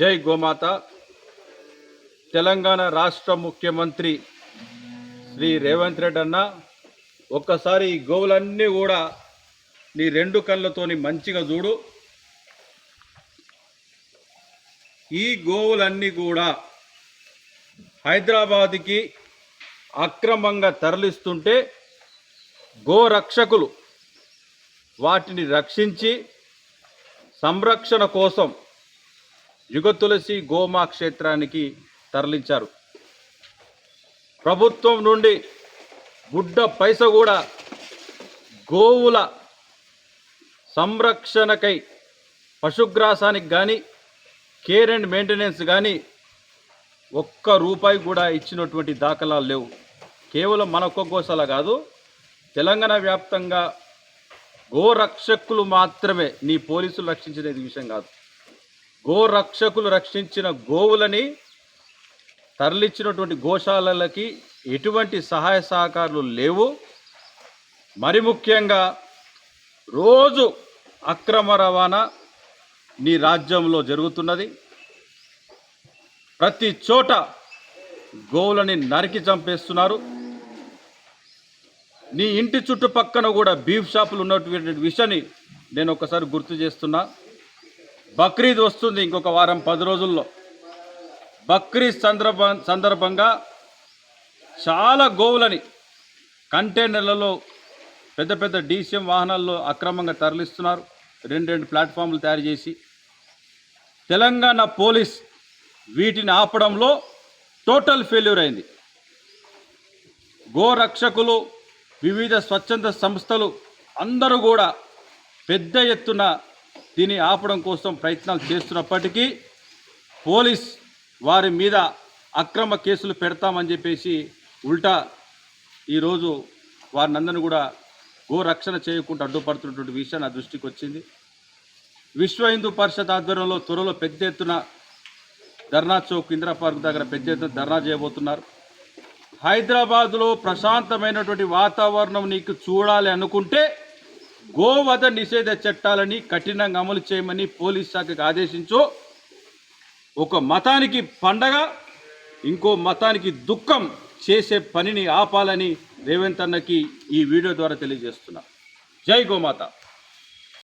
జై గోమాత. తెలంగాణ రాష్ట్ర ముఖ్యమంత్రి శ్రీ రేవంత్ రెడ్డి అన్న ఒక్కసారి ఈ గోవులన్నీ కూడా నీ రెండు కళ్ళతోని మంచిగా చూడు. ఈ గోవులన్నీ కూడా హైదరాబాద్కి అక్రమంగా తరలిస్తుంటే గోరక్షకులు వాటిని రక్షించి సంరక్షణ కోసం యుగ తులసి గోమా క్షేత్రానికి తరలించారు. ప్రభుత్వం నుండి గుడ్డ పైస కూడా గోవుల సంరక్షణకై పశుగ్రాసానికి కానీ కేర్ అండ్ మెయింటెనెన్స్ కానీ ఒక్క రూపాయి కూడా ఇచ్చినటువంటి దాఖలాలు లేవు. కేవలం మన ఒక్క గోశాల కాదు తెలంగాణ వ్యాప్తంగా గోరక్షకులు మాత్రమే నీ పోలీసులు రక్షించేది విషయం కాదు. గోరక్షకులు రక్షించిన గోవులని తరలించినటువంటి గోశాలలకి ఎటువంటి సహాయ సహకారాలు లేవు. మరి ముఖ్యంగా రోజు అక్రమ రవాణా నీ రాజ్యంలో జరుగుతున్నది. ప్రతి చోట గోవులని నరికి చంపేస్తున్నారు. నీ ఇంటి చుట్టుపక్కన కూడా బీఫ్ షాపులు ఉన్నటువంటి విషయాన్ని నేను ఒకసారి గుర్తు చేస్తున్నా. బక్రీద్ వస్తుంది ఇంకొక వారం పది రోజుల్లో. బక్రీద్ సందర్భ సందర్భంగా చాలా గోవులని కంటైనర్లలో పెద్ద పెద్ద డీసీఎం వాహనాల్లో అక్రమంగా తరలిస్తున్నారు. రెండు రెండు ప్లాట్ఫామ్లు తయారు చేసి తెలంగాణ పోలీస్ వీటిని ఆపడంలో టోటల్ ఫెయిల్యూర్ అయింది. గోరక్షకులు వివిధ స్వచ్ఛంద సంస్థలు అందరూ కూడా పెద్ద ఎత్తున దీన్ని ఆపడం కోసం ప్రయత్నాలు చేస్తున్నప్పటికీ పోలీస్ వారి మీద అక్రమ కేసులు పెడతామని చెప్పేసి ఉల్టా ఈరోజు వారి నందను కూడా గోరక్షణ చేయకుండా అడ్డుపడుతున్నటువంటి విషయం నా దృష్టికి వచ్చింది. విశ్వ హిందూ పరిషత్ ఆధ్వర్యంలో త్వరలో పెద్ద ఎత్తున ధర్నా చౌక్ ఇందిరా పార్క్ దగ్గర పెద్ద ఎత్తున ధర్నా చేయబోతున్నారు. హైదరాబాదులో ప్రశాంతమైనటువంటి వాతావరణం నీకు చూడాలి అనుకుంటే గోవధ నిషేధ చట్టాలని కఠినంగా అమలు చేయమని పోలీస్ శాఖకు ఆదేశించు. ఒక మతానికి పండగ ఇంకో మతానికి దుఃఖం చేసే పనిని ఆపాలని రేవంత్ అన్నకి ఈ వీడియో ద్వారా తెలియజేస్తున్నా. జై గోమాత.